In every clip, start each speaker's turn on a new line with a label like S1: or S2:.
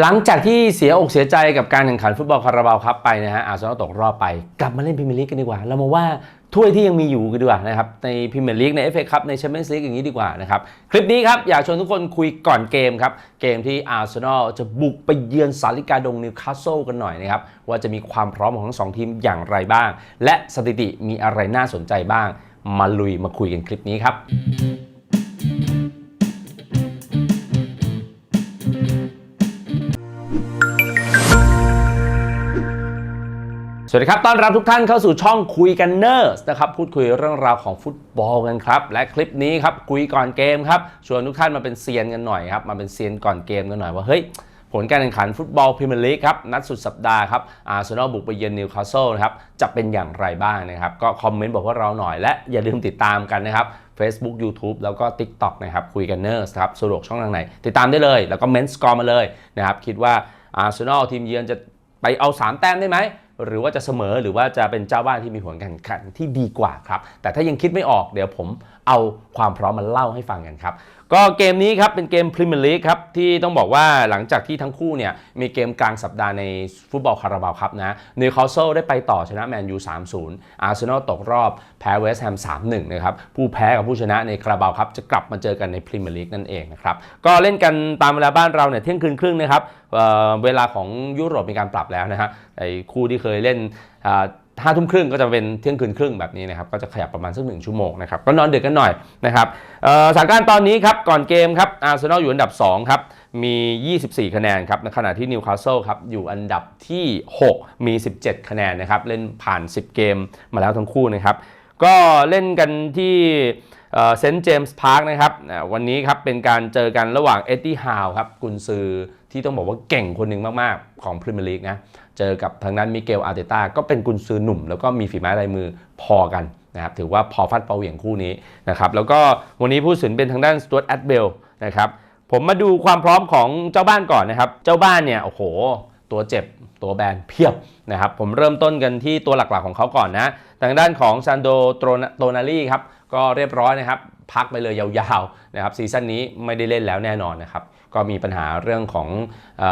S1: หลังจากที่เสียอกเสียใจกับการแข่งขันฟุตบอลคาราบาวครับไปนะฮะอาร์เซนอลตกรอบไป กลับมาเล่นพรีเมียร์ลีกกันดีกว่า เรามาว่าถ้วยที่ยังมีอยู่กันดีกว่านะครับในพรีเมียร์ลีกในเอฟเอคัพในแชมเปี้ยนส์ลีกอย่างนี้ดีกว่านะครับ คลิปนี้ครับ อยากชวนทุกคนคุยก่อนเกมครับ เกมที่อาร์เซนอลจะบุกไปเยือนสาริกาดงนิวคาสเซิลกันหน่อยนะครับ ว่าจะมีความพร้อมของทั้งสองทีมอย่างไรบ้าง และสถิติมีอะไรน่าสนใจบ้าง มาลุยมาคุยกันคลิปนี้ครับ สวัสดีครับ ต้อนรับทุกท่านเข้าสู่ช่องคุยกันเนอร์สนะครับ พูดคุยเรื่องราวของฟุตบอลกันครับ และคลิปนี้ครับ คุยก่อนเกมครับ ชวนทุกท่านมาเป็นเซียนกันหน่อยครับ มาเป็นเซียนก่อนเกมกันหน่อยว่า เฮ้ย ผลการแข่งขันฟุตบอลพรีเมียร์ลีกครับ นัดสุดสัปดาห์ครับ อาร์เซนอลบุกไปเยือนนิวคาสเซิลนะครับ จะเป็นอย่างไรบ้างนะครับ ก็คอมเมนต์บอกว่าเราหน่อย และอย่าลืมติดตามกันนะครับ Facebook YouTube แล้วก็ TikTok นะครับ คุยกันเนอร์สครับ สะดวกช่องทางไหน ติดตามได้เลย แล้วก็เมนสกอร์มาเลยนะครับ คิดว่าอาร์เซนอลทีมเยือนจะไปเอา 3 แต้มได้ไหม หรือว่าจะเสมอหรือว่าจะเป็นเจ้าบ้านที่มีผลการแข่งขันที่ดีกว่าครับ แต่ถ้ายังคิดไม่ออกเดี๋ยวผมเอาความพร้อมมาเล่าให้ฟังกันครับ ก็เกมนี้ครับเป็นเกมพรีเมียร์ลีกครับที่ต้องบอกว่าหลังจากที่ทั้งคู่เนี่ยมีเกมกลางสัปดาห์ในฟุตบอลคาราบาวครับนะนิวคาสเซิลได้ไปต่อชนะแมนยู 3-0 อาร์เซนอลตกรอบแพ้เวสต์แฮม 3-1 นะครับ ผู้แพ้กับผู้ชนะในคาราบาวครับจะกลับมาเจอกันในพรีเมียร์ลีกนั่นเองนะครับ ก็เล่นกันตามเวลาบ้านเราเนี่ยเที่ยงคืนครึ่งนะครับเเวลาของยุโรปมีการปรับแล้วนะฮะไอ้คู่ที่เคยเล่นอ่า ห้าทุ่มครึ่งก็จะเป็นเที่ยงคืนครึ่งแบบนี้นะครับก็จะขยับประมาณสักหนึ่งชั่วโมงนะครับก็นอนดึกกันหน่อยนะครับสถานการณ์ตอนนี้ครับก่อนเกมครับอาร์เซนอลอยู่อันดับ2ครับมี 24 คะแนนครับในขณะที่นิวคาสเซิลครับอยู่อันดับที่ 6 มี 17 คะแนนนะครับเล่นผ่าน 10 เกมมาแล้วทั้งคู่นะครับก็เล่นกันที่เซนต์เจมส์พาร์คนะครับวันนี้ครับเป็นการเจอกันระหว่างเอ็ดดี้ฮาวครับกุนซือ ที่ต้องบอกว่าเก่งคนหนึ่งมาก ๆ ของพรีเมียร์ลีกนะ เจอกับทางด้านมิเกลอาร์เตต้าก็เป็นกุนซือหนุ่ม แล้วก็มีฝีไม้ลายมือพอกันนะครับถือว่าพอฟัดเปาเหวี่ยงคู่นี้นะครับแล้วก็วันนี้ผู้สินเป็นทางด้านสต u ตแอดเบลนะครับผมมาดูความพร้อมของเจ้าบ้านก่อนนะครับ เจ้าบ้านเนี่ยโอ้โห ตัวเจ็บตัวแบนเพียบนะครับผมเริ่มต้นกันที่ตัวหลักๆของเขาก่อนนะทางด้านของซานโดโตนาลีครับ ก็เรียบร้อยนะครับ พักไปเลยยาวๆนะครับซีซั่นนี้ไม่ได้เล่นแล้วแน่นอนนะครับ ก็มีปัญหาเรื่องของอ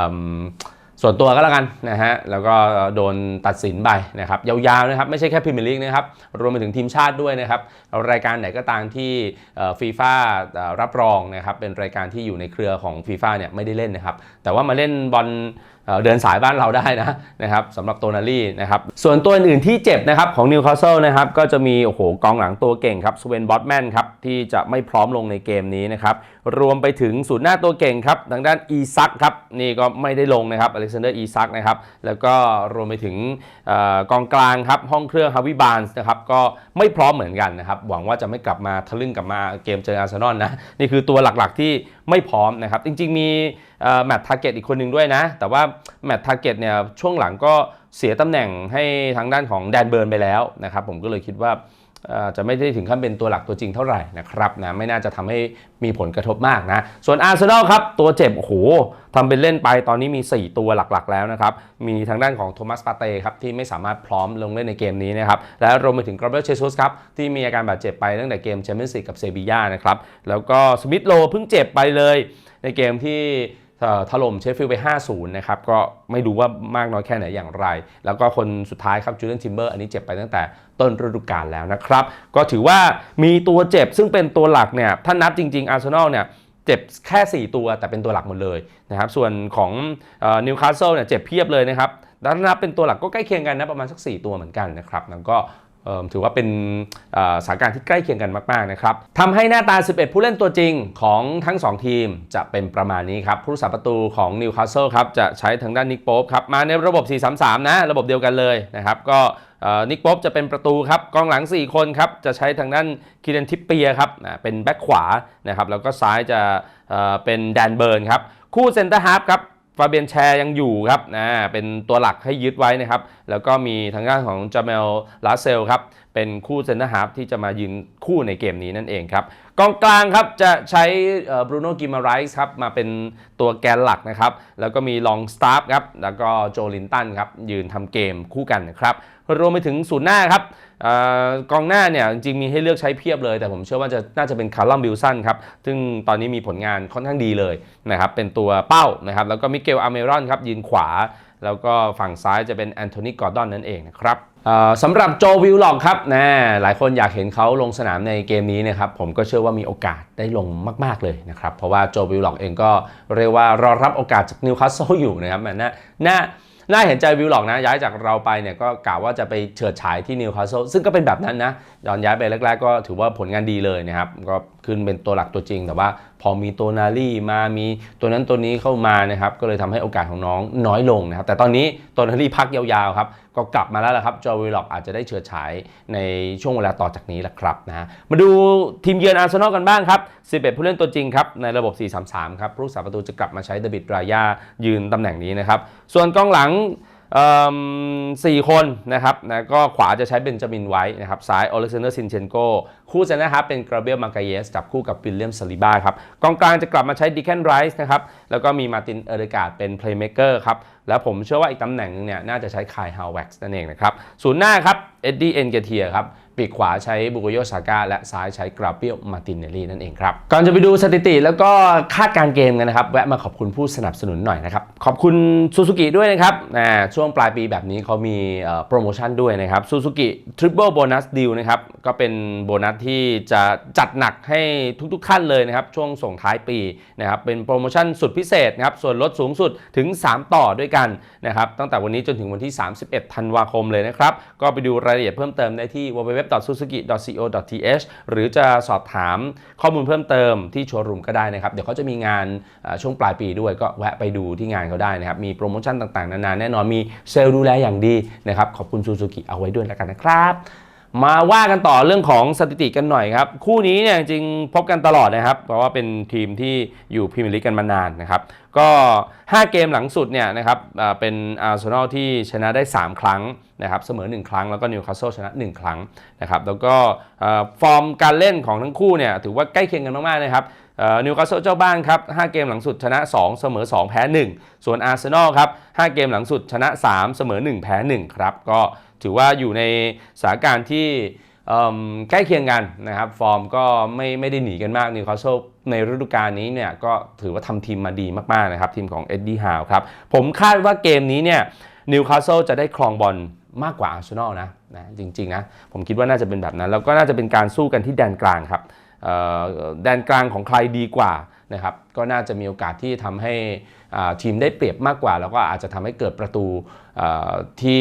S1: ส่วนตัวก็แล้วกันนะฮะ แล้วก็โดนตัดสินไปนะครับยาวๆนะครับ ไม่ใช่แค่พรีเมียร์ลีกนะครับ รวมไปถึงทีมชาติด้วยนะครับ รายการไหนก็ตามที่ฟีฟ่ารับรองนะครับ เป็นรายการที่อยู่ในเครือของฟีฟ่าเนี่ยไม่ได้เล่นนะครับ แต่ว่ามาเล่นบอลเดินสายบ้านเราได้นะนะครับสำหรับโตนาลี่นะครับ ส่วนตัวอื่นๆที่เจ็บนะครับของนิวคาสเซิลนะครับก็จะมีโอ้โหกองหลังตัวเก่งครับสเวนบอตแมนครับที่จะไม่พร้อมลงในเกมนี้นะครับรวมไปถึงศูนย์หน้าตัวเก่งครับทางด้านอีซักครับนี่ก็ไม่ได้ลงนะครับอเล็กซานเดอร์อีซักนะครับแล้วก็รวมไปถึงอกองกลางครับห้องเครื่องฮาวิบานส์นะครับก็ไม่พร้อมเหมือนกันนะครับหวังว่าจะไม่กลับมาทะลึ่งกลับมาเกมเจออาร์เซนอลนะนี่คือตัวหลักๆที่ไม่พร้อมนะครับจริงๆมีแมตต์ทาร์เก็ตอีกคนหนึ่งด้วยนะ แต่ว่าแมตต์ทาร์เก็ตเนี่ยช่วงหลังก็เสียตำแหน่งให้ทางด้านของแดนเบิร์นไปแล้วนะครับผมก็เลยคิดว่า จะไม่ได้ถึงขั้นเป็นตัวหลักตัวจริงเท่าไหร่นะครับนะไม่น่าจะทำให้มีผลกระทบมากนะ ส่วนอาร์เซนอลครับ ตัวเจ็บโอ้โหทำเป็นเล่นไปตอนนี้มี 4 ตัวหลักๆ แล้วนะครับ มีทางด้านของโทมัสปาเต้ครับ ที่ไม่สามารถพร้อมลงเล่นในเกมนี้นะครับ และรวมไปถึงกราเบรเชซุสครับ ที่มีอาการบาดเจ็บไปตั้งแต่เกมแชมเปี้ยนส์ลีกกับเซบีย่านะครับ แล้วก็สมิธโลเพิ่งเจ็บไปเลยในเกมที่ ถล่มเชฟฟิลด์ไป 5-0 นะครับ ก็ไม่รู้ว่ามากน้อยแค่ไหนอย่างไร แล้วก็คนสุดท้ายครับจูเลียนทิมเบอร์อันนี้เจ็บไปตั้งแต่ต้นฤดูกาลแล้วนะครับ ก็ถือว่ามีตัวเจ็บซึ่งเป็นตัวหลักเนี่ย ถ้านับจริง ๆ อาร์เซนอลเนี่ยเจ็บแค่ 4 ตัวแต่เป็นตัวหลักหมดเลยนะครับ ส่วนของนิวคาสเซิลเนี่ยเจ็บเพียบเลยนะครับแล้วถ้านับเป็นตัวหลักก็ใกล้เคียงกันนะประมาณสัก 4 ตัวเหมือนกันนะครับแล้วก็ ถือว่าเป็นสถานการณ์ที่ใกล้เคียงกันมาก ๆ นะครับทำให้หน้าตา 11 ผู้เล่นตัวจริงของทั้ง 2 ทีมจะเป็นประมาณนี้ครับ ผู้รักษาประตูของนิวคาสเซิลครับ จะใช้ทางด้านนิกโป๊ปครับ มาในระบบ 4-3-3 นะ ระบบเดียวกันเลยนะครับ ก็นิกโป๊ปจะเป็นประตูครับ กองหลัง 4 คนครับ จะใช้ทางด้านคิเดนทิปเปียครับ เป็นแบ็คขวานะครับ แล้วก็ซ้ายจะเอ่อเป็นแดนเบิร์นครับ คู่เซนเตอร์ฮาร์ฟครับ ฟาเบียนแชร์ยังอยู่ครับนะเป็นตัวหลักให้ยึดไว้นะครับ แล้วก็มีทางด้านของจาเมลลาเซลครับ เป็นคู่เซนเตอร์ฮาร์ฟที่จะมายืนคู่ในเกมนี้นั่นเองครับ กองกลางครับจะใช้บรูโน่กิมาไรส์ครับมาเป็นตัวแกนหลักนะครับ แล้วก็มีลองสตาร์ฟครับ แล้วก็โจลินตันครับ ยืนทำเกมคู่กันนะครับรวมไปถึงศูนย์หน้าครับออกองหน้าเนี่ยจริงมีให้เลือกใช้เพียบเลย แต่ผมเชื่อว่าจะน่าจะเป็นคาร์ลอมบิลสันครับ ซึ่งตอนนี้มีผลงานค่อนข้างดีเลยนะครับ เป็นตัวเป้านะครับ แล้วก็มิเกลอาเมรอนครับยืนขวา แล้วก็ฝั่งซ้ายจะเป็นแอนโทนีกอร์ดอนนั่นเองนะครับ สำหรับโจวิลล็อกครับนะหลายคนอยากเห็นเขาลงสนามในเกมนี้นะครับผมก็เชื่อว่ามีโอกาสได้ลงมาก ๆ เลยนะครับ เพราะว่าโจวิลล็อกเองก็เรียกว่ารอรับโอกาสจากนิวคาสเซิลอยู่นะครับน่าน่าน่าเห็นใจวิลล็อกนะ ย้ายจากเราไปเนี่ยก็กล่าวว่าจะไปเฉิดฉายที่นิวคาสเซิลซึ่งก็เป็นแบบนั้นนะย้อนย้ายไปแรก ๆ ก็ถือว่าผลงานดีเลยนะครับก็ขึ้นเป็นตัวหลักตัวจริง แต่ว่า พอมีตัวนารี่มามีตัวนั้นตัวนี้เข้ามานะครับ ก็เลยทำให้โอกาสของน้องน้อยลงนะครับ แต่ตอนนี้ตัวนารี่พักยาวๆครับ ก็กลับมาแล้วละครับจอวิลล็อกอาจจะได้เฉิดฉายในช่วงเวลาต่อจากนี้แหละครับนะมาดูทีมเยือนอาร์เซนอลกันบ้างครับ 11 ผู้เล่นตัวจริงครับ ในระบบ 4-3-3 ครับผู้รักษาประตูจะกลับมาใช้เดวิดรายายืนตำแหน่งนี้นะครับ ส่วนกองหลัง สี่คนนะครับนะก็ขวาจะใช้เบนจามินไว้นะครับซ้ายอเล็กซานเดอร์ซินเชนโกคู่จะนะครับเป็นกราเบลมากาเยสจับคู่กับวิลเลียมซาลิบ้าครับกองกลางจะกลับมาใช้ดิแคนไรส์นะครับแล้วก็มีมาตินเอเดกาดเป็นเพลย์เมเกอร์ครับแล้วผมเชื่อว่าอีกตำแหน่งนึงเนี่ยน่าจะใช้คายฮาวเว็กซ์นั่นเองนะครับศูนย์หน้าครับเอ็ดดี้เอ็นเกเทียครับ ปีกขวาใช้บุโกโยซาก้าและซ้ายใช้กราเปียลมาตินเนลลี่นั่นเองครับ ก่อนจะไปดูสถิติแล้วก็คาดการเกมกันนะครับ แวะมาขอบคุณผู้สนับสนุนหน่อยนะครับ ขอบคุณซูซูกิด้วยนะครับช่วงปลายปีแบบนี้เขามีโปรโมชั่นด้วยนะครับซูซูกิทริปเปิลโบนัสดีลนะครับก็เป็นโบนัสที่จะจัดหนักให้ทุกๆขั้นเลยนะครับ ช่วงส่งท้ายปีนะครับเป็นโปรโมชั่นสุดพิเศษนะครับส่วนลดสูงสุดถึง 3 ต่อด้วยกันนะครับตั้งแต่วันนี้จนถึงวันที่ 31 ธันวาคมเลยนะครับก็ไปดูรายละเอียดเพิ่มเติมได้ที่ www.suzuki.co.th หรือจะสอบถามข้อมูลเพิ่มเติมที่โชว์รูมก็ได้นะครับ เดี๋ยวเขาจะมีงานช่วงปลายปีด้วยก็แวะไปดูที่งานเขาได้นะครับ มีโปรโมชั่นต่างๆ นานาแน่นอนมีเซลล์ดูแลอย่างดีนะครับ ขอบคุณซูซูกิเอาไว้ด้วยแล้วกันนะครับ มาว่ากันต่อเรื่องของสถิติกันหน่อยครับ คู่นี้เนี่ยจริงพบกันตลอดนะครับ เพราะว่าเป็นทีมที่อยู่พรีเมียร์ลีกกันมานานนะครับ ก็ 5 เกมหลังสุดเนี่ยนะครับเป็นอาร์เซนอลที่ชนะได้ 3 ครั้งนะครับเสมอ 1 ครั้งแล้วก็นิวคาสเซิลชนะ 1 ครั้งนะครับแล้วก็ฟอร์มการเล่นของทั้งคู่เนี่ยถือว่าใกล้เคียงกันมาก ๆ นะครับนิวคาสเซิลเจ้าบ้านครับ 5 เกมหลังสุดชนะ 2 เสมอ 2 แพ้ 1 ส่วนอาร์เซนอลครับ 5 เกมหลังสุดชนะ 3 เสมอ 1 แพ้ 1 ครับ ก็ ถือว่าอยู่ในสถานการณ์ที่ใกล้เคียงกันนะครับ ฟอร์มก็ไม่ไม่ได้หนีกันมากนิวคาสเซิลในฤดูกาลนี้เนี่ยก็ถือว่าทำทีมมาดีมากๆนะครับ ทีมของเอ็ดดี้ฮาวครับ ผมคาดว่าเกมนี้เนี่ยนิวคาสเซิลจะได้ครองบอลมากกว่าอาร์เซนอลนะนะจริงๆนะ ผมคิดว่าน่าจะเป็นแบบนั้น แล้วก็น่าจะเป็นการสู้กันที่แดนกลางครับแดนกลางของใครดีกว่า นะครับก็น่าจะมีโอกาสที่ทำให้ทีมได้เปรียบมากกว่า แล้วก็อาจจะทำให้เกิดประตูที่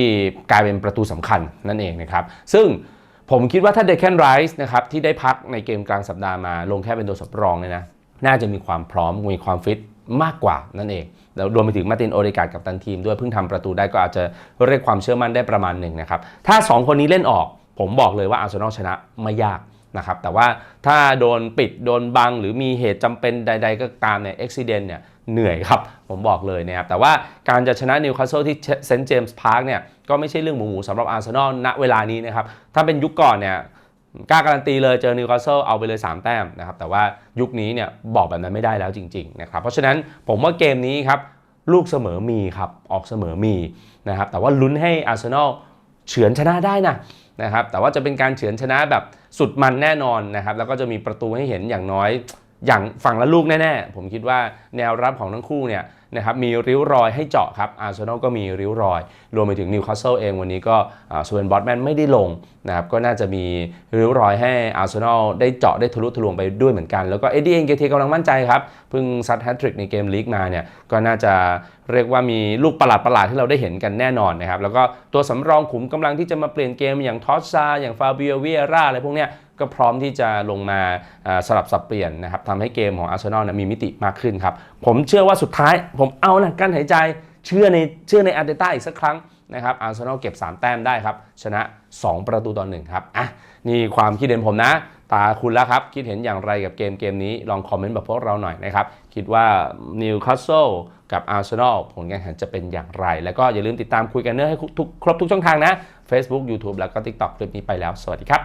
S1: กลายเป็นประตูสำคัญนั่นเองนะครับซึ่งผมคิดว่าถ้าเด c แคนไรส์นะครับที่ได้พักในเกมกลางสัปดาห์มาลงแค่เป็นตัวสำรองเนี่ยนะน่าจะมีความพร้อมมีความฟิตมากกว่านั่นเองแล้วรวมไปถึงมาตินโอเดกาดกับตันทีมด้วยเพิ่งทำประตูได้ก็อาจจะเรียกความเชื่อมั่นได้ประมาณหนึ่งนะครับถ้า 2 คนนี้เล่นออก ผมบอกเลยว่าอาร์เซนอลชนะไม่ยาก นะครับแต่ว่าถ้าโดนปิดโดนบัง หรือมีเหตุจำเป็นใด ๆ ก็ตามเนี่ยอุบิเหตุเนี่ยเหนื่อยครับ ผมบอกเลยนะครับแต่ว่าการจะชนะนิวคาสเซิลที่เซนต์เจมส์พาร์คเนี่ยก็ไม่ใช่เรื่องหมูๆสำหรับอาร์เซนอลณเวลานี้นะครับถ้าเป็นยุคก่อนเนี่ยกล้าการันตีเลยเจอนิวคาสเซิลเอาไปเลย 3 แต้มนะครับแต่ว่ายุคนี้เนี่ยบอกแบบนั้นไม่ได้แล้วจริงๆนะครับเพราะฉะนั้นผมว่าเกมนี้ครับลูกเสมอมีครับออกเสมอมีนะครับแต่ว่าลุ้นให้อาร์เซนอล เฉือนชนะได้นะนะครับแต่ว่าจะเป็นการเฉือนชนะแบบสุดมันแน่นอนนะครับแล้วก็จะมีประตูให้เห็นอย่างน้อยอย่างฝั่งละลูกแน่ๆ ผมคิดว่าแนวรับของทั้งคู่เนี่ย นะครับมีริ้วรอยให้เจาะครับอาร์เซนอลก็มีริ้วรอย รวมไปถึงนิวคาสเซิลเองวันนี้ก็สเวนบอตแมนไม่ได้ลงนะครับก็น่าจะมีริ้วรอยให้อาร์เซนอลได้เจาะได้ทะลุทะลวงไปด้วยเหมือนกัน แล้วก็เอ็ดดี้เองเกเทกำลังมั่นใจครับเพิ่งซัดแฮตทริกในเกมลีกมาเนี่ยก็น่าจะเรียกว่ามีลูกประหลาดประหลาดๆที่เราได้เห็นกันแน่นอนนะครับแล้วก็ตัวสำรองขุมกำลังที่จะมาเปลี่ยนเกมอย่างทอสซาอย่างฟาบิโอเวียร่าอะไรพวกเนี้ยก็พร้อมที่จะลงมาอ่าสลับสับเปลี่ยนนะครับทำให้เกมของอาร์เซนอลมีมิติมากขึ้นครับผมเชื่อว่าสุดท้ายผมเอานะกั้นหายใจเชื่อในเชื่อในอาร์เตต้าอีกสักครั้งนะครับอาร์เซนอลเก็บ 3 แต้มได้ครับ ชนะ 2 ประตูต่อหนึ่งครับอะนี่ความคิดเห็นผมนะ ตาคุณแล้วครับ คิดเห็นอย่างไรกับเกมเกมนี้ลองคอมเมนต์แบบพวกเราหน่อยนะครับ คิดว่านิวคาสเซิลกับอาร์เซนอลผลการแข่งขันจะเป็นอย่างไร แล้วก็อย่าลืมติดตามคุยกันเนื้อให้ทุกครบทุกช่องทางนะ Facebook YouTube แล้วก็ TikTok คลิปนี้ไปแล้ว สวัสดีครับ